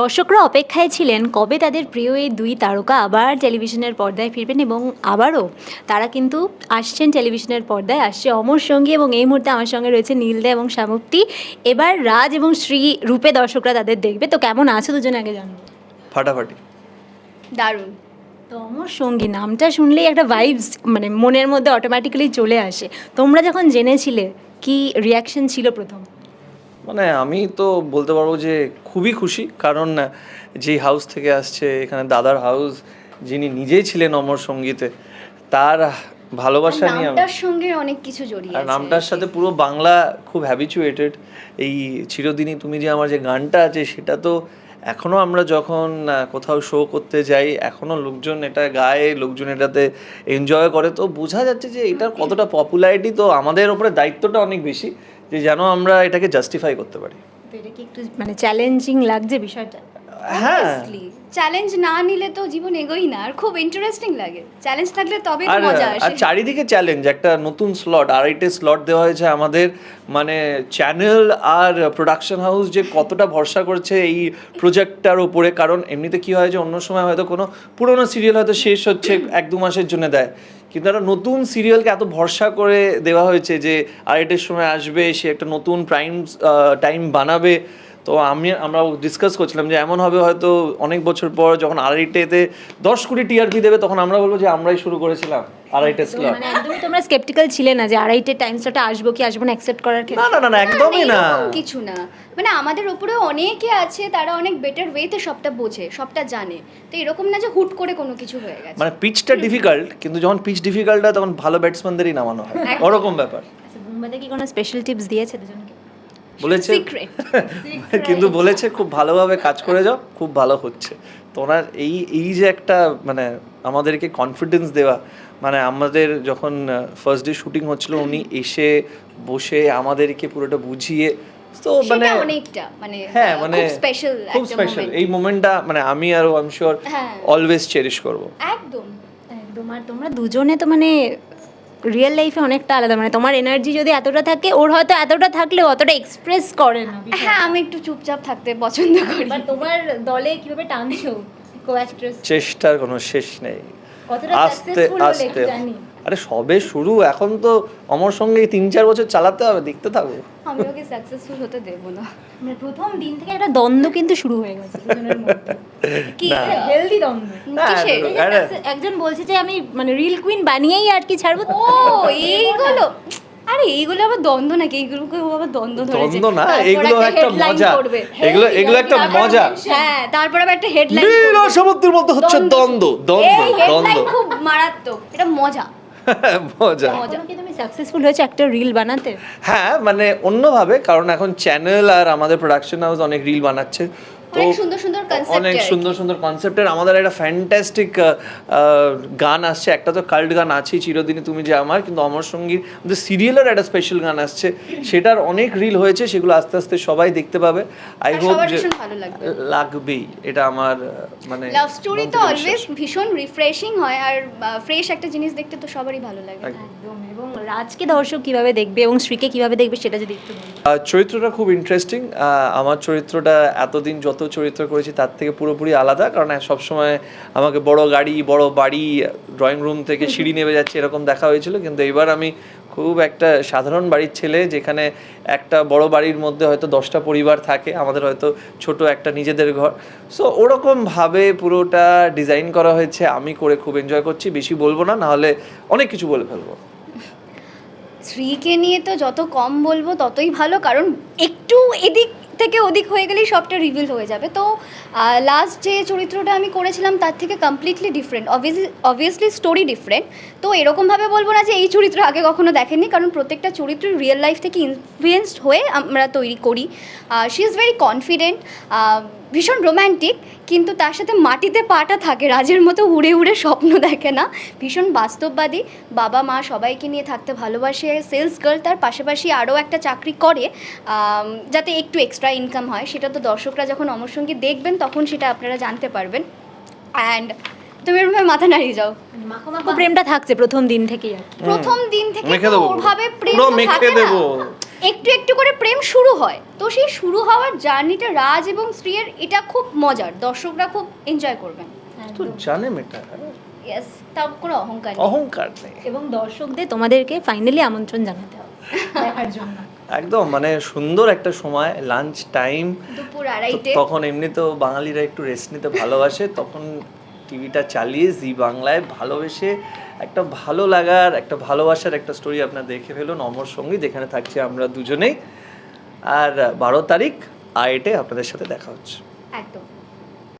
দর্শকরা অপেক্ষায় ছিলেন কবে তাদের প্রিয় এই দুই তারকা আবার টেলিভিশনের পর্দায় ফিরবেন এবং আবারও তারা কিন্তু আসছেন টেলিভিশনের পর্দায় আসছে অমর সঙ্গী এবং এই মুহূর্তে আমার সঙ্গে রয়েছে নীলদা এবং শামুক্তি এবার রাজ এবং শ্রী রূপে দর্শকরা তাদের দেখবে। তো কেমন আছো দুজনে আগে জানব ফাটাফাটি। দারুণ। তো অমর সঙ্গী নামটা শুনলেই একটা ভাইবস মানে মনের মধ্যে অটোমেটিক্যালি চলে আসে। তোমরা যখন জেনেছিলে কি রিয়াকশন ছিল প্রথম? মানে আমি তো বলতে পারব যে খুবই খুশি কারণ যেই হাউস থেকে আসছে এখানে দাদার হাউস যিনি নিজেই ছিলেন অমর সঙ্গীতে তার ভালোবাসা নিয়ে নামটার সঙ্গে অনেক কিছু জড়িয়ে আর আছে। নামটার সাথে পুরো বাংলা খুব হ্যাবিচুয়েটেড এই চিরদিনই তুমি যে আমার যে গানটা আছে সেটা তো এখনও আমরা যখন কোথাও শো করতে যাই এখনও লোকজন এটা গায়ে, লোকজন এটাতে এনজয় করে। তো বোঝা যাচ্ছে যে এটার কতটা পপুলারিটি তো আমাদের ওপরে দায়িত্বটা অনেক বেশি যে যেন আমরা এটাকে জাস্টিফাই করতে পারি। এটা কি একটু মানে চ্যালেঞ্জিং লাগছে বিষয়টা? হ্যাঁ। চ্যালেঞ্জ না নিলে তো জীবন এগোই না আর খুব ইন্টারেস্টিং লাগে। চ্যালেঞ্জ থাকলে তবে তো মজা আর চারিদিকে চ্যালেঞ্জ একটা নতুন স্লট আড়াইটে স্লট দেওয়া হয়েছে আমাদের মানে চ্যানেল আর প্রোডাকশন হাউস যে কতটা ভরসা করছে এই প্রজেক্টটার উপরে। কারণ এমনিতে কি হয় যে অন্য সময় হয়তো কোনো পুরোনো সিরিয়াল হয়তো শেষ হচ্ছে এক দু মাসের জন্য দেয়। কিন্তু একটা নতুন সিরিয়ালকে এত ভরসা করে দেওয়া হয়েছে যে আড়াইটের সময় আসবে সে একটা নতুন প্রাইম টাইম বানাবে। তো আমি আমরা ডিসকাস করছিলাম যে এমন হবে হয়তো অনেক বছর পর যখন আড়াইটেতে দশ কোটি টিআরপি দেবে তখন আমরা বলব যে আমরাই শুরু করেছিলাম আড়াইটে স্লট মানে একদমই তোমরা স্কেপটিক্যাল ছিলে না যে আড়াইটে টাইম স্লটে আসব কি আসব না অ্যাকসেপ্ট করার ক্ষেত্রে? না না না একদমই না কিছু না। মানে আমাদের উপরে অনেকে আছে তারা অনেক বেটার ওয়েতে সবটা বোঝে সবটা জানে। তো এরকম না যে হুট করে কোনো কিছু হয়ে গেছে। মানে পিচটা ডিফিকাল্ট কিন্তু যখন পিচ ডিফিকাল্ট হয় তখন ভালো ব্যাটসম্যানদেরই নামানো হয়। ওরকম ব্যাপার। আচ্ছা বুম্বাদে কি কোনো স্পেশাল টিপস দিয়েছে দুজনকে? বলেছে। কিন্তু বলেছে খুব ভালোভাবে কাজ করে যাও খুব ভালো হচ্ছে। তো ওনার এই এই যে একটা মানে আমাদেরকে কনফিডেন্স দেওয়া মানে আমাদের যখন ফার্স্ট ডে শুটিং হচ্ছিল উনি এসে বসে আমাদেরকে পুরোটা বুঝিয়ে তো মানে অনেকটা মানে হ্যাঁ মানে খুব স্পেশাল খুব স্পেশাল এই মোমেন্টটা মানে আমি আর I am sure. Always cherish করব। একদম। একদম আর তোমরা দুজনে তো মানে রিয়েল লাইফে অনেকটা আলাদা। মানে তোমার এনার্জি যদি এতটা থাকে ওর হয়তো এতটা থাকলেও অতটা এক্সপ্রেস করে না। হ্যাঁ আমি একটু চুপচাপ থাকতে পছন্দ করি। তোমার দলে কীভাবে টানছো? চেষ্টার কোনো শেষ নেই। কতটা আস্তে সাকসেসফুল হলে আস্তে। জানি। আরে সবে শুরু এখন তো অমর সঙ্গে তিন চার বছর চালাতে হবে দেখতে থাকো। আমি ওকে সাকসেসফুল হতে দেবো না? মানে প্রথম দিন থেকে একটা দ্বন্দ্ব কিন্তু শুরু হয়ে গেছে দুজনের মধ্যে। কি হেলদি দ্বন্দ্ব। একজন বলছে যে আমি মানে রিল কুইন বানিয়েই আর কি ছাড়বো? ও এইগুলো। আরে এইগুলো আবার দ্বন্দ্ব নাকি? এইগুলোকে আবার দ্বন্দ্ব ধরেছে। দ্বন্দ্ব না, এগুলো একটা মজা। এগুলো- এগুলো একটা মজা। হ্যাঁ তারপর আবার একটা হেডলাইন নীল সমুদ্রের মধ্যে হচ্ছে দ্বন্দ্ব। দ্বন্দ্ব দ্বন্দ্ব। খুব মারাত্মক এটা মজা। মজা মজা। কি তুমি সাকসেসফুল হয়েছে একটা রিল বানাতে হ্যাঁ মানে অন্যভাবে কারণ এখন চ্যানেল আর আমাদের প্রোডাকশন হাউস অনেক রিল বানাচ্ছে অনেক সুন্দর সুন্দর concept অনেক এর। সুন্দর সুন্দর কনসেপ্টের আমাদের একটা ফ্যান্টাস্টিক গান আসছে। একটা তো কাল্ট গান আছেই চিরদিনই তুমি যে আমার কিন্তু অমর সঙ্গীর সিরিয়ালের একটা স্পেশাল গান আসছে। সেটার অনেক রিল হয়েছে সেগুলো আস্তে আস্তে সবাই দেখতে পাবে। আই হোপ যে ভীষণ ভালো লাগবে। লাগবেই। এটা আমার মানে লাভ স্টোরি তো অলওয়েজ ভীষণ রিফ্রেশিং হয় আর ফ্রেশ একটা জিনিস দেখতে তো সবারই ভালো লাগে। একদম। এবং রাজকে দর্শক কীভাবে দেখবে এবং শ্রীকে কীভাবে দেখবে সেটা যদি একটু আহ, চরিত্রটা খুব ইন্টারেস্টিং আমার চরিত্রটা এতদিন যত চরিত্র করেছি তার থেকে পুরোপুরি আলাদা। কারণ সবসময় আমাকে বড় গাড়ি বড় বাড়ি ড্রয়িং রুম থেকে সিঁড়ি নেমে যাচ্ছে এরকম দেখা হয়েছিল। কিন্তু এবার আমি খুব একটা সাধারণ বাড়ির ছেলে যেখানে একটা বড় বাড়ির মধ্যে হয়তো দশটা পরিবার থাকে আমাদের হয়তো ছোট একটা নিজেদের ঘর। সো ওরকমভাবে পুরোটা ডিজাইন করা হয়েছে আমি করে খুব এনজয় করছি। বেশি বলব না নাহলে অনেক কিছু বলে ফেলব। স্ত্রীকে নিয়ে তো যত কম বলব ততই ভালো। কারণ একটু এদিক থেকে অধিক হয়ে গেলেই সবটা রিভিল হয়ে যাবে। তো লাস্ট যে চরিত্রটা আমি করেছিলাম তার থেকে completely different obviously story different তো এরকমভাবে বলব না যে এই চরিত্র আগে কখনো দেখেননি, কারণ প্রত্যেকটা চরিত্র রিয়েল লাইফ থেকে ইনফ্লুয়েসড হয়ে আমরা তৈরি করি। শি ইজ ভেরি কনফিডেন্ট ভীষণ রোম্যান্টিক কিন্তু তার সাথে মাটিতে পাটা থাকে। রাজের মতো উড়ে উড়ে স্বপ্ন দেখে না। ভীষণ বাস্তববাদী। বাবা মা সবাইকে নিয়ে থাকতে ভালোবাসে। সেলস গার্ল তার পাশাপাশি আরও একটা চাকরি করে যাতে একটু এক্সট্রা ইনকাম হয়। সেটা তো দর্শকরা যখন অমর সঙ্গী দেখবেন তখন সেটা আপনারা জানতে পারবেন। অ্যান্ড তুমি এরকম মাথা নাড়িয়ে যাও। মাখো মাখো। প্রেমটা থাকছে প্রথম দিন থেকেই প্রথম দিন থেকে ওভাবে প্রেম পুরো থাকে না। একটু একটু করে প্রেম শুরু হয়। তো সেই শুরু হওয়ার জার্নিটা রাজ এবং স্ত্রীর এটা খুব মজার। দর্শকরা খুব এনজয় করবেন। তো জানে মেটা ইয়েস তার কোনো অহংকার নেই। অহংকার নেই। এবং দর্শকদের তোমাদেরকে ফাইনালি আমন্ত্রণ জানাতে হবে। দেখার জন্য। একদম মানে সুন্দর একটা সময় লাঞ্চ টাইম দুপুর আড়াইটে। তখন এমনি তো বাঙালিরা একটু রেস্ট নিতে ভালোবাসে তখন টিভিটা চালিয়ে জি বাংলায় ভালোবেসে একটা ভালো লাগার, একটা ভালোবাসার একটা স্টোরি আপনার দেখে ফেলুন অমর সঙ্গী, যেখানে থাকছি আমরা দুজনেই। আর বারো তারিখ আইটে আপনাদের সাথে দেখা হচ্ছে।